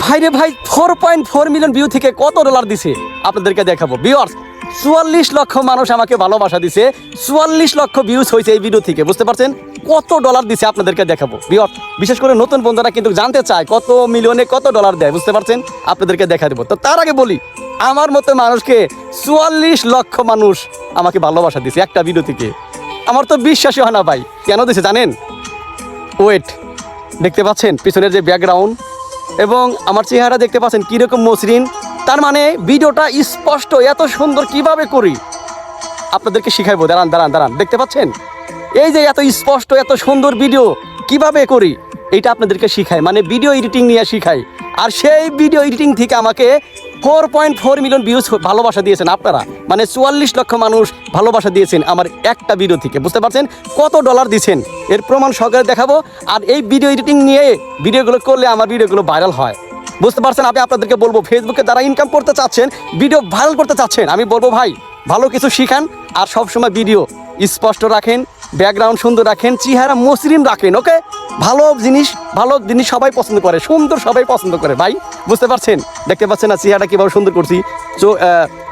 ভাইরে ভাই four point four million view থেকে কত ডলার দিছে? আপনাদেরকে দেখাবো। ভিউয়ার্স চুয়াল্লিশ লক্ষ মানুষ আমাকে ভালোবাসা দিছে। চুয়াল্লিশ লক্ষ ভিউজ হয়েছে এই ভিডিও থেকে, বুঝতে পারছেন? কত ডলার দিছে আপনাদেরকে দেখাবো। ভিউয়ার্স বিশেষ করে নতুন বন্ধুরা কিন্তু জানতে চায় কত মিলিয়নে কত ডলার দেয়, বুঝতে পারছেন? আপনাদেরকে দেখা দেবো। তো তার আগে বলি, আমার মতো মানুষকে চুয়াল্লিশ লক্ষ মানুষ আমাকে ভালোবাসা দিছে একটা ভিডিও থেকে। আমার তো বিশ্বাসই হয় না ভাই। কেন দিছে জানেন? ওয়েট দেখতে পাচ্ছেন? পিছনের যে ব্যাকগ্রাউন্ড এবং আমার চেহারা দেখতে পাচ্ছেন কীরকম মসৃণ। তার মানে ভিডিওটা স্পষ্ট, এত সুন্দর কীভাবে করি? আপনাদেরকে শিখাইবো। দাঁড়ান দাঁড়ান দাঁড়ান, দেখতে পাচ্ছেন? এই যে এত স্পষ্ট, এত সুন্দর ভিডিও কীভাবে করি? এটা আপনাদেরকে শিখায় মানে ভিডিও এডিটিং নিয়ে শিখাই। আর সেই ভিডিও এডিটিং থেকে আমাকে four point four million views ভালোবাসা দিয়েছেন আপনারা। মানে চুয়াল্লিশ লক্ষ মানুষ ভালোবাসা দিয়েছেন আমার একটা ভিডিও থেকে। বুঝতে পারছেন? কত ডলার দিয়েছেন এর প্রমাণ সহকারে দেখাবো। আর এই ভিডিও এডিটিং নিয়ে ভিডিওগুলো করলে আমার ভিডিওগুলো ভাইরাল হয়। বুঝতে পারছেন? আমি আপনাদেরকে বলব ফেসবুকে যারা ইনকাম করতে চাচ্ছেন ভিডিও ভাইরাল করতে চাচ্ছেন, আমি বলব, ভাই, ভালো কিছু শিখান। আর সবসময় ভিডিও স্পষ্ট রাখেন ব্যাকগ্রাউন্ড সুন্দর রাখেন, চেহারা মসৃণ রাখেন ওকে ভালো জিনিস ভালো জিনিস সবাই পছন্দ করে, সুন্দর সবাই পছন্দ করে। ভাই, বুঝতে পারছেন? দেখতে পাচ্ছেন না, চেহারাটা কীভাবে সুন্দর করছি। চো-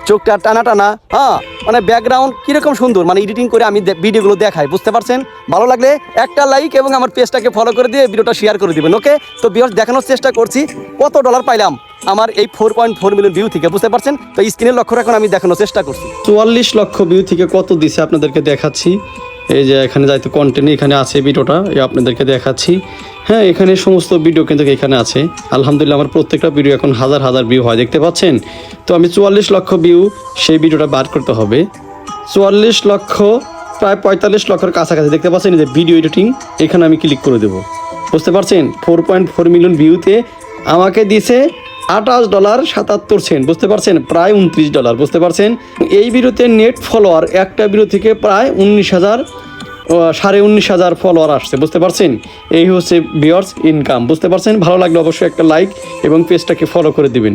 চোখটা টানা টানা হ্যাঁ মানে ব্যাকগ্রাউন্ড কীরকম সুন্দর মানে এডিটিং করে আমি ভিডিওগুলো দেখাই, বুঝতে পারছেন? ভালো লাগলে একটা লাইক এবং আমার পেজটাকে ফলো করে দিয়ে ভিডিওটা শেয়ার করে দিবেন ওকে তো বিয়ার্স দেখানোর চেষ্টা করছি, কত ডলার পাইলাম? আমার এই four point four million view থেকে, বুঝতে পারছেন? তো স্ক্রিনের লক্ষ্য রাখুন, আমি দেখানোর চেষ্টা করছি। চুয়াল্লিশ লক্ষ ভিউ থেকে কত দিছে আপনাদেরকে দেখাচ্ছি? এই যে এখানে যাইতে কন্টেন্ট এখানে আছে ভিডিওটা আপনাদেরকে দেখাচ্ছি। হ্যাঁ এখানে সমস্ত ভিডিও কিন্তু এখানে আছে। আলহামদুলিল্লাহ, আমার প্রত্যেকটা ভিডিও এখন হাজার হাজার ভিউ হয়, দেখতে পাচ্ছেন? তো আমি চুয়াল্লিশ লক্ষ ভিউ সেই ভিডিওটা বার করতে হবে। চুয়াল্লিশ লক্ষ, প্রায় পঁয়তাল্লিশ লক্ষের কাছাকাছি, দেখতে পাচ্ছেন যে ভিডিও এডিটিং এখানে আমি ক্লিক করে দেবো। বুঝতে পারছেন? ফোর পয়েন্ট ফোর মিলিয়ন ভিউতে আমাকে দিছে আঠাশ ডলার সাতাত্তর সেন্ট, বুঝতে পারছেন? প্রায় উনত্রিশ ডলার, বুঝতে পারছেন? এই বিরুতে নেট ফলোয়ার একটা বিরু থেকে প্রায় উনিশ হাজার সাড়ে উনিশ হাজার ফলোয়ার আসছে, বুঝতে পারছেন? এই হচ্ছে বিয়ার্স ইনকাম বুঝতে পারছেন? ভালো লাগলে অবশ্যই একটা লাইক এবং পেজটাকে ফলো করে দিবেন।